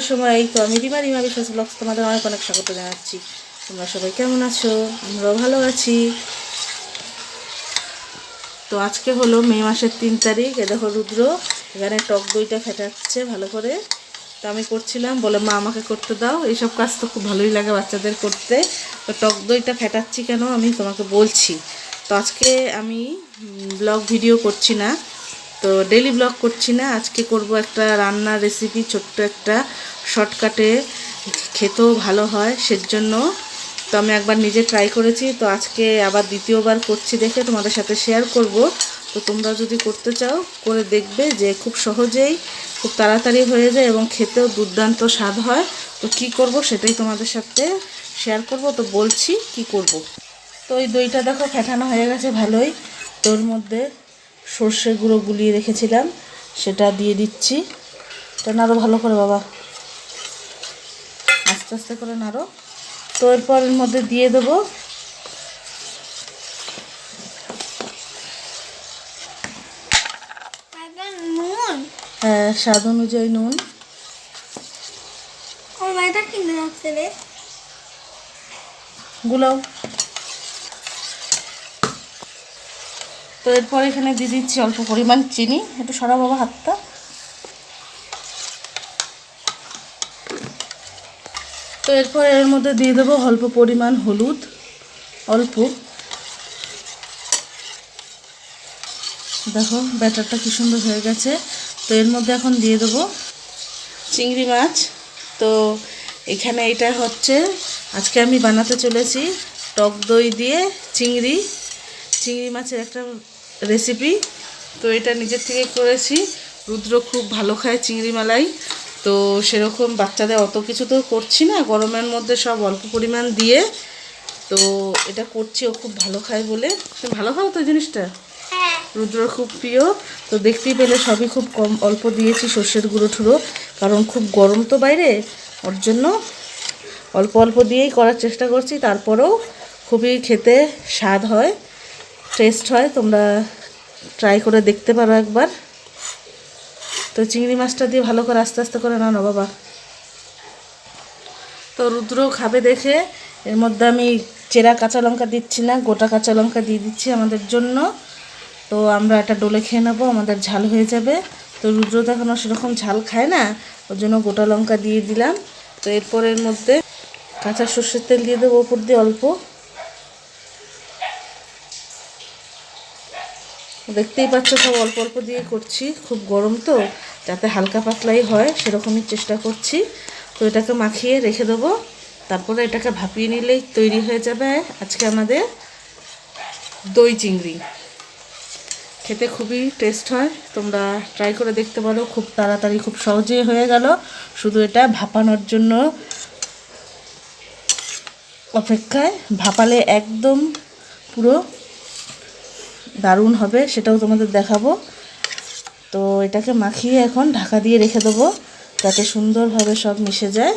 সন্ধ্যার সময় এই তো আমি রিমা রিমা বিশ্বাস ব্লগস তোমাদের অনেক অনেক স্বাগত জানাচ্ছি। তোমরা সবাই কেমন আছো? আমরাও ভালো আছি। তো আজকে হলো মে মাসের তিন তারিখ। এ দেখো রুদ্র, এখানে টক দইটা ফেটাচ্ছে ভালো করে। তো আমি করছিলাম, বলে, মা, আমাকে করতে দাও। এইসব কাজ তো খুব ভালোই লাগে বাচ্চাদের করতে। তো টক দইটা ফেটাচ্ছি কেন আমি তোমাকে বলছি। তো আজকে আমি ব্লগ ভিডিও করছি না। তো ডেলি ব্লগ করছি না, আজকে করব একটা রান্নার রেসিপি ছোট্ট একটা শর্টকাটে খেতেও ভালো হয় সেজন্য। তো আমি একবার নিজে ট্রাই করেছি, তো আজকে আবার দ্বিতীয়বার করছি দেখে তোমাদের সাথে শেয়ার করব। তো তোমরা যদি করতে চাও, করে দেখবে যে খুব সহজেই, খুব তাড়াতাড়ি হয়ে যায় এবং খেতেও দুর্দান্ত স্বাদ হয়। তো কি করব সেটাই তোমাদের সাথে শেয়ার করব, তো বলছি কি করব। তো ওই দইটা দেখো ফেটানো হয়ে গেছে ভালোই তোর মধ্যে সর্ষে গুঁড়ো গুলিয়ে রেখেছিলাম সেটা দিয়ে দিচ্ছি। তো নাড়ো ভালো করে বাবা। আস্তে আস্তে করে নাড়ো। তো এরপর এর মধ্যে দিয়ে দেবো। হ্যাঁ, স্বাদ অনুযায়ী নুন। গুলাও। তো এরপর এখানে দিয়ে দিচ্ছি অল্প পরিমাণ চিনি, একটু সরা বাবা হাতটা। তো এরপর এর মধ্যে দিয়ে দেবো অল্প পরিমাণ হলুদ, অল্প। দেখো, ব্যাটারটা কি সুন্দর হয়ে গেছে। তো এর মধ্যে এখন দিয়ে দেবো চিংড়ি মাছ। তো এখানে এটা হচ্ছে, আজকে আমি বানাতে চলেছি টক দই দিয়ে চিংড়ি। চিংড়ি মাছের একটা রেসিপি তো এটা নিজের থেকে করেছি। রুদ্র খুব ভালো খায় চিংড়ি মালাই। তো সেরকম বাচ্চাদের অত কিছু তো করছি না। গরমের মধ্যে সব অল্প পরিমাণ দিয়ে তো এটা করছি। ও খুব ভালো খায় বলে। ভালো খাও তো জিনিসটা? হ্যাঁ। রুদ্র খুব প্রিয়। তো দেখতেই পেলে সবই খুব কম অল্প দিয়েছি সর্ষের গুঁড়ো ঠুড়ো। কারণ খুব গরম তো বাইরে। ওর জন্য অল্প অল্প দিয়েই করার চেষ্টা করছি। তারপরেও খুবই খেতে স্বাদ হয়। টেস্ট হয়, তোমরা ট্রাই করে দেখতে পারো একবার। তো চিংড়ি মাছটা দিয়ে ভালো করে আস্তে আস্তে করে নাও না বাবা। তো রুদ্র খাবে দেখে, এর মধ্যে আমি চেরা কাঁচা লঙ্কা দিচ্ছি না, গোটা কাঁচা লঙ্কা দিয়ে দিচ্ছি আমাদের জন্য। তো আমরা এটা ডোলে খেয়ে নেব, আমাদের ঝাল হয়ে যাবে। তো রুদ্র তো এখনও সেরকম ঝাল খায় না, ওর জন্য গোটা লঙ্কা দিয়ে দিলাম। তো এরপরের মধ্যে কাঁচা সর্ষের তেল দিয়ে দেবো, ওপর দিয়ে অল্প। দেখতেই পাচ্ছ সব অল্প অল্প দিয়ে করছি। খুব গরম তো, যাতে হালকা পাতলাই হয়, সেরকমই চেষ্টা করছি। তো এটাকে মাখিয়ে রেখে দেবো। তারপরে এটাকে ভাপিয়ে নিলেই তৈরি হয়ে যাবে আজকে আমাদের দই চিংড়ি। খেতে খুবই টেস্ট হয়, তোমরা ট্রাই করে দেখতে পারো, খুব তাড়াতাড়ি, খুব সহজেই হয়ে গেল। শুধু এটা ভাপানোর জন্য অপেক্ষায়, ভাপালে একদম পুরো দারুণ হবে সেটাও তোমাদের দেখাবো। তো এটাকে মাখিয়ে এখন ঢাকা দিয়ে রেখে দেবো যাতে সুন্দরভাবে সব মিশে যায়।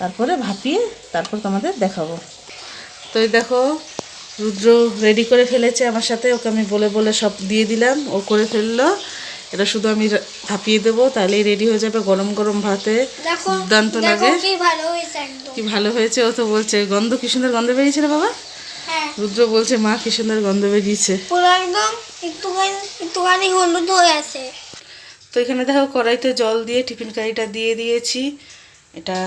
তারপরে ভাপিয়ে তারপর তোমাদের দেখাবো। তো এই দেখো রুদ্র রেডি করে ফেলেছে আমার সাথে ওকে আমি বলে বলে সব দিয়ে দিলাম ও করে ফেলল। এটা শুধু আমি ভাপিয়ে দেবো তাহলেই রেডি হয়ে যাবে গরম গরম ভাতে। দুর্দান্ত লাগে। কি ভালো হয়েছে ও তো বলছে গন্ধ কি সুন্দর গন্ধ বেরিয়েছে না বাবা? রুদ্র বলছে মা কি সুন্দর গন্ধ বেরিয়েছে। পুরো একদম একটুখানি একটুখানি হলুদ হয়ে আছে। তো এখানে দেখো কড়াইতে জল দিয়ে টিফিন কারিটা দিয়ে দিয়েছি। এটা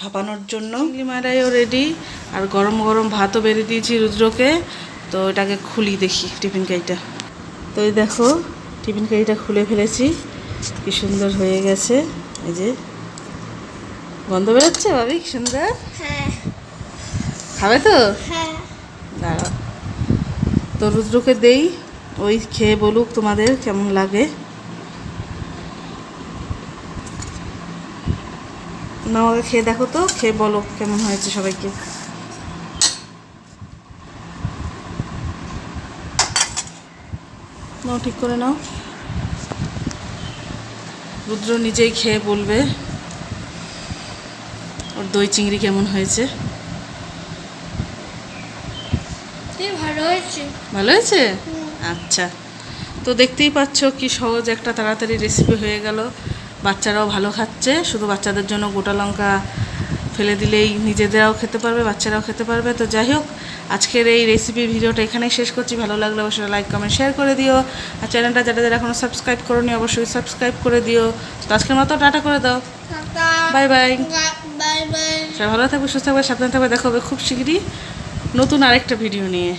ভাপানোর জন্য। মারাইও রেডি আর গরম গরম ভাতও বেড়ে দিয়েছি রুদ্রকে। তো এটাকে খুলি দেখি টিফিন কারিটা। তো এই দেখো টিফিন কারিটা খুলে ফেলেছি। কি সুন্দর হয়ে গেছে। এই যে গন্ধ বেরোচ্ছে ভাবি? কি সুন্দর? হ্যাঁ। খাবে তো? হ্যাঁ। দাঁড়াও। তো রুদ্রকে দেই, ওই খেয়ে বলুক তোমাদের কেমন লাগে। না, আমাকে খেয়ে দেখো তো, খেয়ে বলো কেমন হয়েছে সবাইকে। নাও, ঠিক করে নাও। রুদ্র নিজেই খেয়ে বলবে, ওর দই চিংড়ি কেমন হয়েছে। ভালো হয়েছে। ভালো হয়েছে? আচ্ছা। তো দেখতেই পাচ্ছ কি সহজ একটা তাড়াতাড়ি রেসিপি হয়ে গেল। বাচ্চারাও ভালো খাচ্ছে শুধু বাচ্চাদের জন্য গোটা লঙ্কা ফেলে দিলেই নিজেদেরাও খেতে পারবে বাচ্চারাও খেতে পারবে। তো যাই হোক আজকের এই রেসিপি ভিডিওটা এখানেই শেষ করছি। ভালো লাগলে অবশ্যই লাইক কমেন্ট শেয়ার করে দিও। আর চ্যানেলটা যারা যারা এখনও সাবস্ক্রাইব করোনি অবশ্যই সাবস্ক্রাইব করে দিও। তো আজকের মতো টাটা করে দাও। বাই বাই বাই বাই সবাই ভালো থাকবে সুস্থ থাকবে সাবধানে থাকবে। দেখা হবে খুব শীঘ্রই নতুন আরেকটা ভিডিও নিয়ে।